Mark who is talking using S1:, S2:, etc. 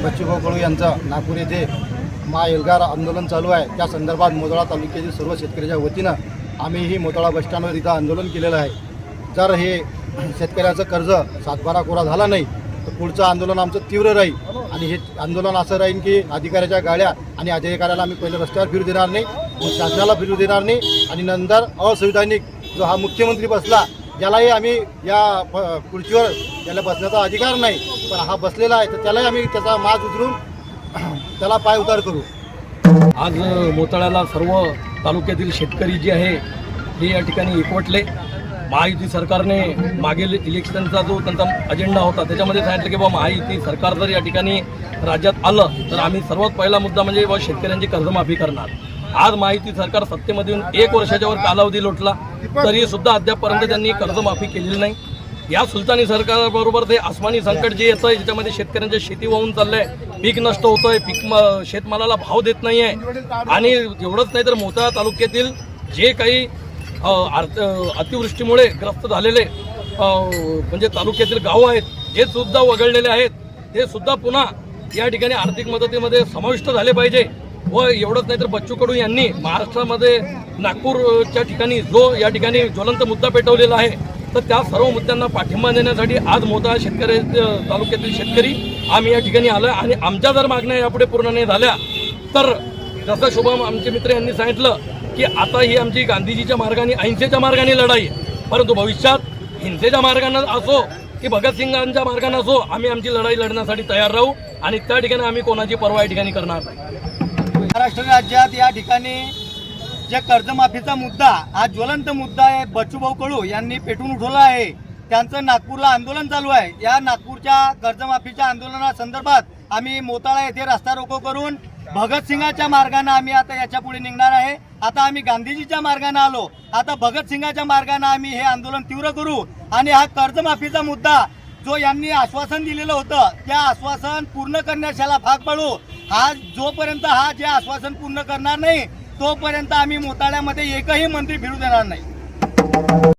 S1: बच्चूभाऊ कडू यांचं नागपूर येथे मा एल्गार आंदोलन चालू आहे. त्या संदर्भात मोदळा तालुक्यातील सर्व शेतकऱ्याच्या वतीनं आम्ही ही बस बसस्टँडवर इथं आंदोलन केलेलं आहे. जर हे शेतकऱ्याचं कर्ज सातबारा कोरा झाला नाही तर पुढचं आंदोलन आमचं तीव्र राहील. आणि हे आंदोलन असं राहील की अधिकाऱ्याच्या गाड्या आणि अधिकाऱ्याला आम्ही पहिले रस्त्यावर फिरू देणार नाही मग शासनाला फिरू देणार नाही. आणि नंतर असंविधानिक जो हा मुख्यमंत्री बसला ज्यालाही आम्ही या खुर्चीवर त्याला बसण्याचा अधिकार नाही. पण हा बसलेला आहे तर त्यालाही आम्ही त्याचा माज उचलून त्याला पाय उतार करू.
S2: आज मोताळ्याला सर्व तालुक्यातील शेतकरी जे आहे हे या ठिकाणी एकवटले. महायुती सरकारने मागील इलेक्शनचा जो त्यांचा अजेंडा होता त्याच्यामध्ये सांगितलं की बाबा महायुती सरकार जर या ठिकाणी राज्यात आलं तर आम्ही सर्वात पहिला मुद्दा म्हणजे बाबा शेतकऱ्यांची कर्जमाफी करणार. आज महायुती सरकार सत्तेमध्ये येऊन एक वर्षाच्या वर कालावधी लोटला तरी सुद्धा अद्यापपर्यंत त्यांनी कर्जमाफी केलेली नाही. या सुलतानी सरकारबरोबर ते आसमानी संकट जे येतं ज्याच्यामध्ये शेतकऱ्यांच्या शेती वाहून चाललंय पीक नष्ट होतंय पीक म- शेतमालाला भाव देत नाहीये. आणि एवढंच नाही तर मोताळा तालुक्यातील जे काही अतिवृष्टीमुळे ग्रस्त झालेले म्हणजे तालुक्यातील गावं आहेत जे सुद्धा वगळलेले आहेत. ते सुद्धा पुन्हा या ठिकाणी आर्थिक मदतीमध्ये समाविष्ट झाले पाहिजे व एवढंच नाही तर बच्चू कडू यांनी महाराष्ट्रामध्ये नागपूरच्या ठिकाणी जो या ठिकाणी ज्वलंत मुद्दा पेटवलेला आहे तर त्या सर्व मुद्द्यांना पाठिंबा देण्यासाठी आज मोठा शेतकरी तालुक्यातील शेतकरी आम्ही या ठिकाणी आलो आणि आमच्या जर मागण्या यापुढे पूर्ण नाही झाल्या तर जसं शुभम आमचे मित्र यांनी सांगितलं की आता ही आमची गांधीजीच्या मार्गाने अहिंसेच्या मार्गाने लढाई आहे. परंतु भविष्यात हिंसेच्या मार्गानं असो की भगतसिंगांच्या मार्गानं असो आम्ही आमची लढाई लढण्यासाठी तयार राहू आणि त्या ठिकाणी आम्ही कोणाची पर्वा या ठिकाणी करणार नाही.
S3: महाराष्ट्र राज्यात या ठिकाणी जे कर्जमाफीचा मुद्दा हा ज्वलंत मुद्दा आहे बच्चूभाऊ कडू यांनी पेटून उठवला आहे. त्यांचं नागपूरला आंदोलन चालू आहे. या नागपूरच्या कर्जमाफीच्या आंदोलनासंदर्भात आम्ही मोताळा येथे रस्ता रोको करून भगतसिंगाच्या मार्गाने आम्ही आता याच्यापुढे निघणार आहे. आता आम्ही गांधीजीच्या मार्गाने आलो. आता भगतसिंगाच्या मार्गाने आम्ही हे आंदोलन तीव्र करू. आणि हा कर्जमाफीचा मुद्दा जो यांनी आश्वासन दिलेलं होतं त्या आश्वासन पूर्ण करण्याच्याला भाग पाडू. हा जोपर्यंत हा जे आश्वासन पूर्ण करणार नाही तोपर्यंत आम्ही मोताळ्यामध्ये एकही मंत्री फिरू देणार नाही.